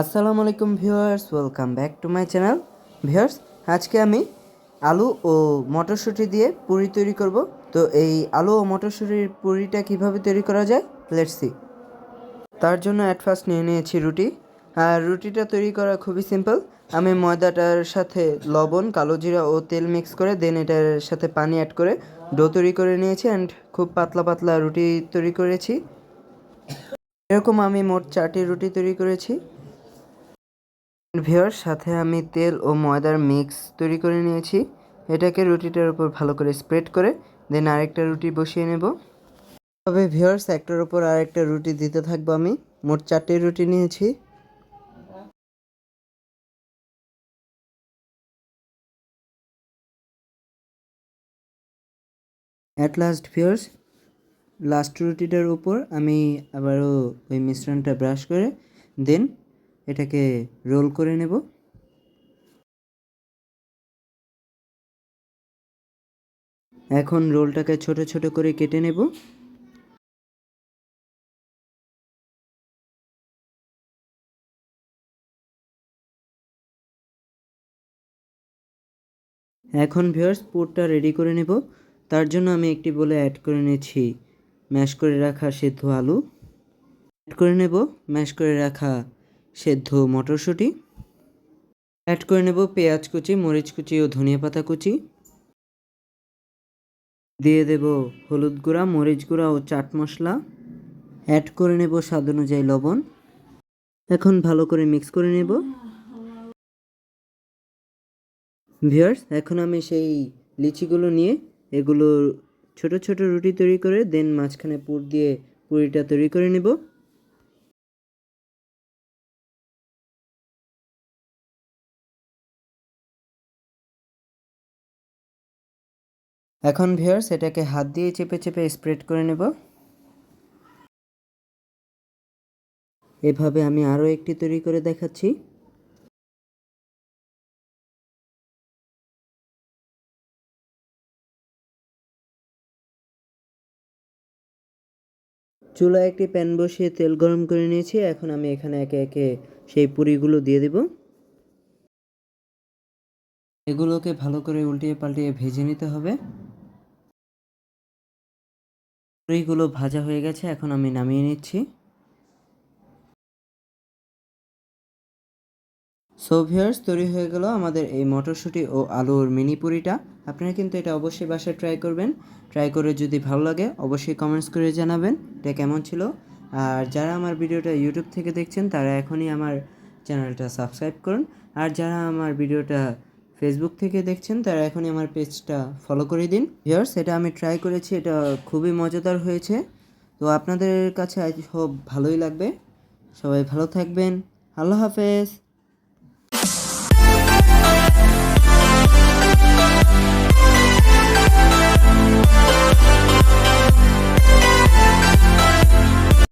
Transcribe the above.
আসসালামু আলাইকুম viewers, welcome back to my channel. Viewers, আজকে আমি আলু ও মটরশুঁটি দিয়ে পুরি তৈরি করব। তো এই আলু ও মটরশুঁটির পুরিটা কীভাবে তৈরি করা যায়? লেটস তার জন্য অ্যাট ফার্স্ট নিয়ে নিয়েছি রুটি। আর রুটিটা তৈরি করা খুবই সিম্পল আমি ময়দাটার সাথে লবণ, কালো জিরা ও তেল মিক্স করে দেন এটার সাথে পানি অ্যাড করে ডো তৈরি করে নিয়েছি অ্যান্ড খুব পাতলা পাতলা রুটি তৈরি করেছি। এরকম আমি মোট চারটি রুটি তৈরি করেছি। ভিওর, সাথে আমি তেল ও ময়দার মিক্স তৈরি করে নিয়েছি। এটাকে রুটিটার উপর ভালো করে স্প্রেড করে, দেন আরেকটা রুটি বসিয়ে নেব। তবে ভিওর্স একটার উপর আরেকটা রুটি দিতে থাকব আমি। মোট চারটে রুটি নিয়েছি। অ্যাট লাস্ট ভিওর্স লাস্ট রুটিটার উপর আমি আবারও ওই মিশ্রণটা ব্রাশ করে, দেন এটাকে রোল করে নেব। এখন রোলটাকে ছোট ছোট করে কেটে নেব। এখন ভিউয়ার্স পুরটা রেডি করে নেব। তার জন্য আমি একটি বলে অ্যাড করে নিয়েছি ম্যাশ করে রাখা সেদ্ধ আলু। অ্যাড করে নেব, ম্যাশ করে রাখা সেদ্ধ মটরশুঁটি। অ্যাড করে নেব পেঁয়াজ কুচি, মরিচ কুচি ও ধনিয়া পাতা কুচি। দিয়ে দেব হলুদ গুঁড়া, মরিচ গুঁড়া ও চাট মশলা। অ্যাড করে নেব স্বাদ অনুযায়ী লবণ। এখন ভালো করে মিক্স করে নেব। ভিউয়ার্স এখন আমি সেই লিচিগুলো নিয়ে এগুলো ছোট ছোট রুটি তৈরি করে দেন মাঝখানে পুর দিয়ে পুরিটা তৈরি করে নেব। এখন ভিউয়ার্স এটাকে হাত দিয়ে চেপে চেপে স্প্রেড করে নেব। এভাবে আমি আরও একটি তৈরি করে দেখাচ্ছি। চুলায় একটি প্যান বসিয়ে তেল গরম করে নিয়েছি। এখন আমি এখানে একে একে সেই পুরিগুলো দিয়ে দেব। এগুলোকে ভালো করে উল্টিয়ে পাল্টিয়ে ভেজে নিতে হবে। পুরিগুলো ভাজা হয়ে গেছে, এখন আমি নামিয়ে নিচ্ছি। সো ভিউয়ার্স তৈরি হয়ে গেল আমাদের এই মটরশুঁটি ও আলুর মিনি পুরিটা। আপনারা কিন্তু এটা অবশ্যই বাসায় ট্রাই করবেন। ট্রাই করে যদি ভালো লাগে, অবশ্যই কমেন্টস করে জানাবেন এটা কেমন ছিল। আর যারা আমার ভিডিওটা ইউটিউব থেকে দেখছেন, তারা এখনই আমার চ্যানেলটা সাবস্ক্রাইব করুন। আর যারা আমার ভিডিওটা ফেসবুক থেকে দেখছেন, তারা এখনই আমার পেজটা ফলো করে দিন। ভিউয়ার্স এটা আমি ট্রাই করেছি, এটা খুবই মজাদার হয়েছে। তো আপনাদের কাছে আজ সব ভালোই লাগবে। সবাই ভালো থাকবেন। আল্লাহ হাফেজ।